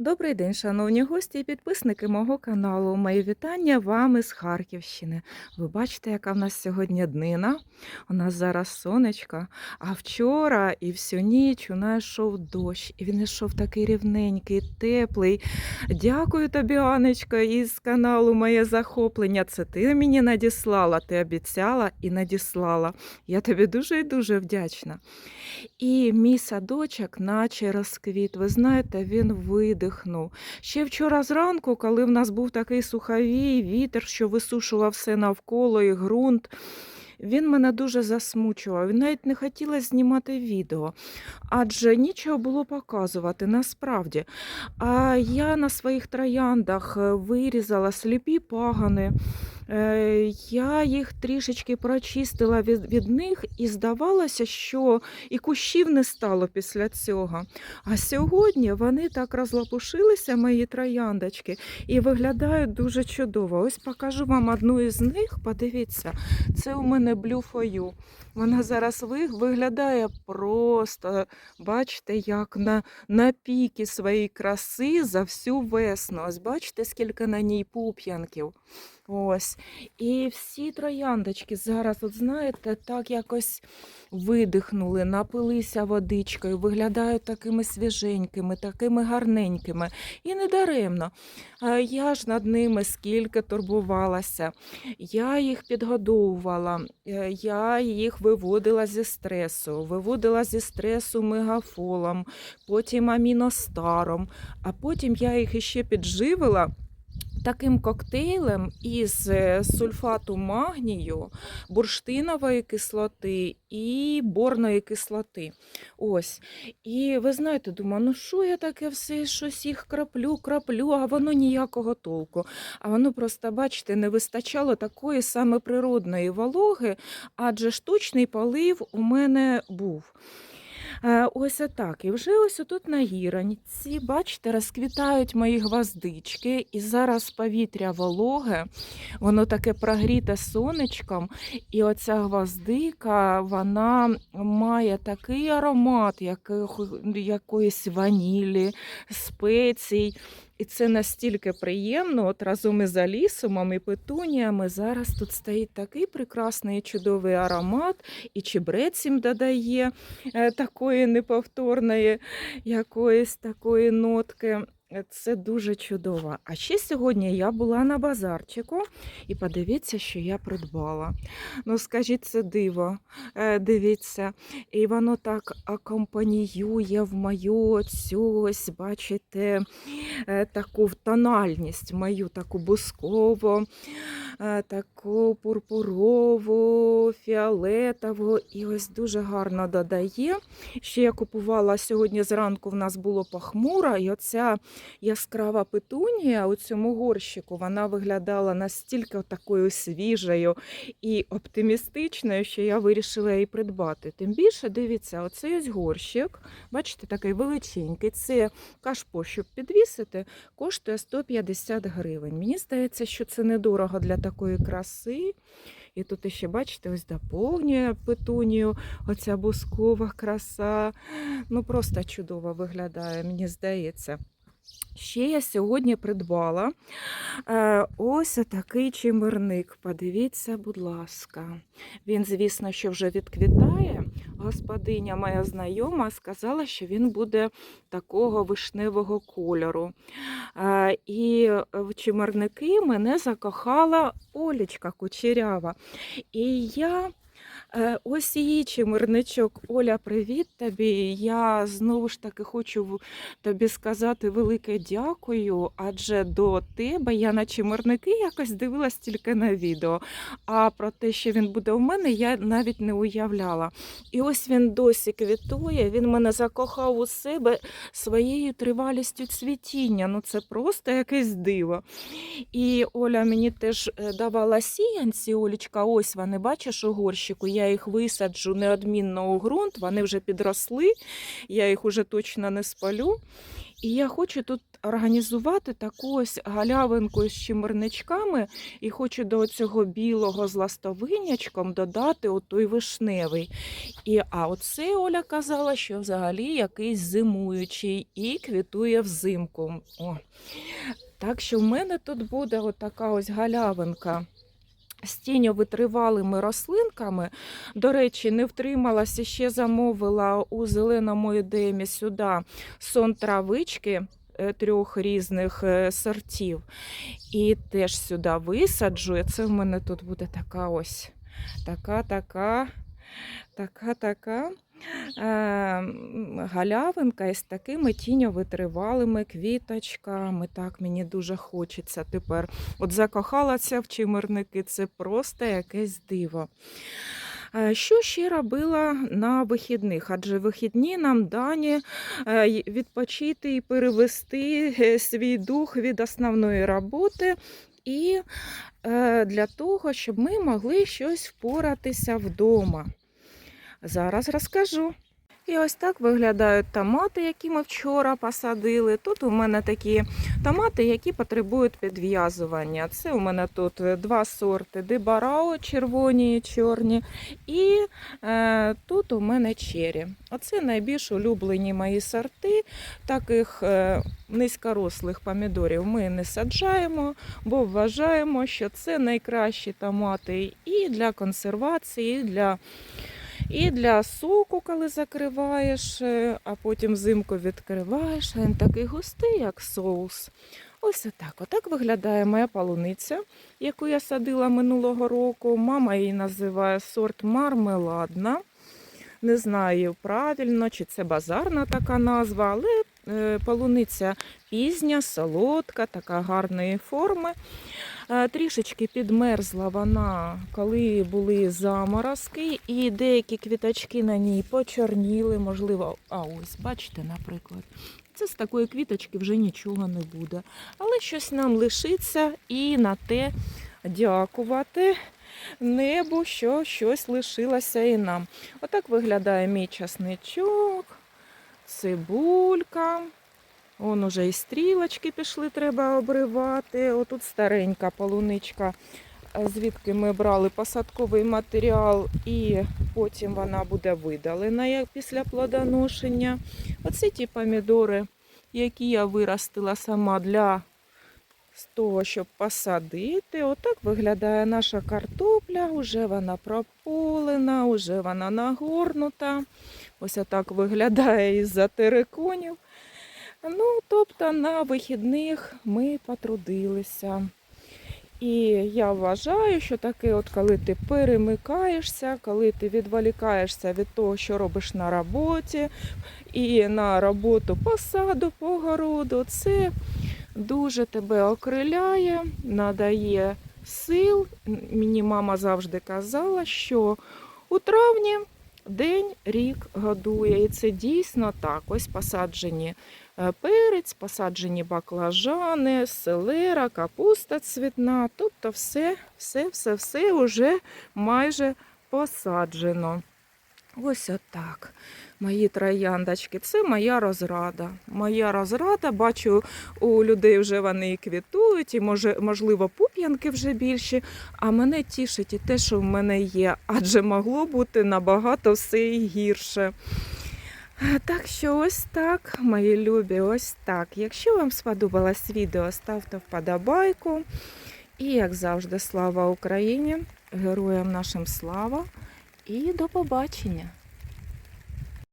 Добрий день, шановні гості і підписники мого каналу. Мої вітання вам із Харківщини. Ви бачите, яка в нас сьогодні днина. У нас зараз сонечко, а вчора і всю ніч у нас йшов дощ, і він йшов такий рівненький, теплий. Дякую тобі, Анечка, із каналу Моє захоплення. Це ти мені надіслала, ти обіцяла і надіслала. Я тобі дуже і дуже вдячна. І мій садочок, наче розквіт. Ви знаєте, він видихнув. Ще вчора зранку, коли в нас був такий суховій вітер, що висушував все навколо і ґрунт. Він мене дуже засмучував. Він навіть не хотіла знімати відео, адже нічого було показувати насправді. А я на своїх трояндах е, вирізала сліпі пагани. Е, Я їх трішечки прочистила від, від них, і здавалося, що і кущів не стало після цього. А сьогодні вони так розлопушилися, мої трояндочки, і виглядають дуже чудово. Ось покажу вам одну із них. Подивіться, це у мене You. Вона зараз виглядає просто, бачите, як на, на піки своєї краси за всю весну. Ось бачите, скільки на ній пуп'янків. Ось. І всі трояндочки зараз, от знаєте, так якось видихнули, напилися водичкою, виглядають такими свіженькими, такими гарненькими. І не даремно. Я ж над ними скільки турбувалася. Я їх підгодовувала, е, я їх виводила зі стресу, виводила зі стресу мегафолом, потім аміностаром, а потім я їх іще підживила. Таким коктейлем із е, сульфату магнію, бурштинової кислоти і борної кислоти. Ось. І ви знаєте, думаю, ну що я таке все щось їх краплю, краплю, а воно ніякого толку. А воно просто, бачите, не вистачало такої саме природної вологи, адже штучний полив у мене був. Е, Ось отак. І вже ось тут на гіранці, бачите, розквітають мої гвоздички, і зараз повітря вологе, воно таке прогріте сонечком, і оця гвоздика, вона має такий аромат яких- якоїсь ванілі, спецій. І це настільки приємно, от разом із алісумом і петуніями зараз тут стоїть такий прекрасний чудовий аромат, і чебрець їм додає е, такої неповторної якоїсь такої нотки. Е, Це дуже чудово. А ще сьогодні я була на базарчику і подивіться, що я придбала. Ну, скажіть, це диво. Е, Дивіться, і воно так акомпаніює в мою цю ось, бачите, е, таку тональність, мою таку бускову, таку пурпурову, фіолетову. І ось дуже гарно додає. Ще я купувала сьогодні зранку, в нас було похмуро, і оця яскрава петунія у цьому горщику, вона виглядала настільки такою свіжою і оптимістичною, що я вирішила її придбати. Тим більше, дивіться, оцей ось горщик, бачите, такий величенький. Це кашпо, щоб підвісити, коштує 150 гривень. Мені здається, що це недорого для такої краси. І тут ще, бачите, ось доповнює петунію, оця бускова краса. Ну, просто чудово виглядає, мені здається. Ще я сьогодні придбала е, ось такий чимерник. Подивіться, будь ласка. Він, звісно, що вже відквітає. Господиня моя знайома сказала, що він буде такого вишневого кольору. Е, і в чимарники мене закохала Олічка Кучерява. І я Е, Ось її чимирничок. Оля, привіт тобі. Я знову ж таки хочу тобі сказати велике дякую, адже до тебе я на чимирники якось дивилась тільки на відео. А про те, що він буде у мене, я навіть не уявляла. І ось він досі квітує, він мене закохав у себе своєю тривалістю цвітіння. Ну це просто якесь диво. І Оля мені теж е, давала сіянці. Олічка, ось вони, бачиш, у горщику. Я їх висаджу неодмінно у ґрунт, вони вже підросли, я їх уже точно не спалю. І я хочу тут організувати таку ось галявинку з чимерничками, і хочу до цього білого з ластовинячком додати отой вишневий. І, а оце Оля казала, що взагалі якийсь зимуючий і квітує взимку. О. Так що в мене тут буде отака ось галявинка. З тіньовитривалими рослинками. До речі, не втрималася, ще замовила у зеленому едемі сюди сон травички е, трьох різних е, сортів. І теж сюди висаджу. Це в мене тут буде така ось така, така, така, така. е, Галявинка із такими тіньовитривалими квіточками. Так, мені дуже хочеться тепер. От закохалася в чимерники, це просто якесь диво. Е, Що ще робила на вихідних? Адже вихідні нам дані е, відпочити і перевести е, свій дух від основної роботи. І для того, щоб ми могли щось впоратися вдома. Зараз розкажу. І ось так виглядають томати, які ми вчора посадили. Тут у мене такі томати, які потребують підв'язування. Це у мене тут два сорти: дебарао, червоні і чорні, і е, тут у мене чері. Оце найбільш улюблені мої сорти. Таких е, низькорослих помідорів ми не саджаємо, бо вважаємо, що це найкращі томати і для консервації, і для і для соку, коли закриваєш, е, а потім взимку відкриваєш, він такий густий, як соус. Ось отак. Отак виглядає моя полуниця, яку я садила минулого року. Мама її називає сорт мармеладна. Не знаю правильно, чи це базарна така назва, але полуниця пізня, солодка, така гарної форми. Е, Трішечки підмерзла вона, коли були заморозки, і деякі квіточки на ній почорніли, можливо, а ось, бачите, наприклад. Це з такої квіточки вже нічого не буде. Але щось нам лишиться і на те дякувати небу, що щось лишилося і нам. Отак виглядає мій часничок, цибулька. Вон уже і стрілочки пішли, треба обривати. Отут старенька полуничка, е, звідки ми брали посадковий матеріал, і потім вона буде видалена як після плодоношення. Оце ті помідори, які я виростила сама для з того, щоб посадити. Отак виглядає наша картопля. Уже вона прополена, уже вона нагорнута. Ось отак виглядає із-за териконів. Ну, тобто на вихідних ми потрудилися. І я вважаю, що таке, от коли ти перемикаєшся, коли ти відволікаєшся від того, що робиш на роботі, і на роботу по саду, по городу, це дуже тебе окриляє, надає сил. Мені мама завжди казала, що у травні день рік годує. І це дійсно так. Ось посаджені е, перець, посаджені баклажани, селера, капуста цвітна. Тобто все, все, все, все вже майже посаджено. Ось отак. Мої трояндочки, це моя розрада. Моя розрада, бачу, у людей вже вони і квітують, і може, можливо, пуп'янки вже більші. А мене тішить і те, що в мене є, адже могло бути набагато все і гірше. Так що ось так, мої любі, ось так. Якщо вам сподобалось відео, ставте вподобайку. І, як завжди, слава Україні! Героям нашим слава! І до побачення!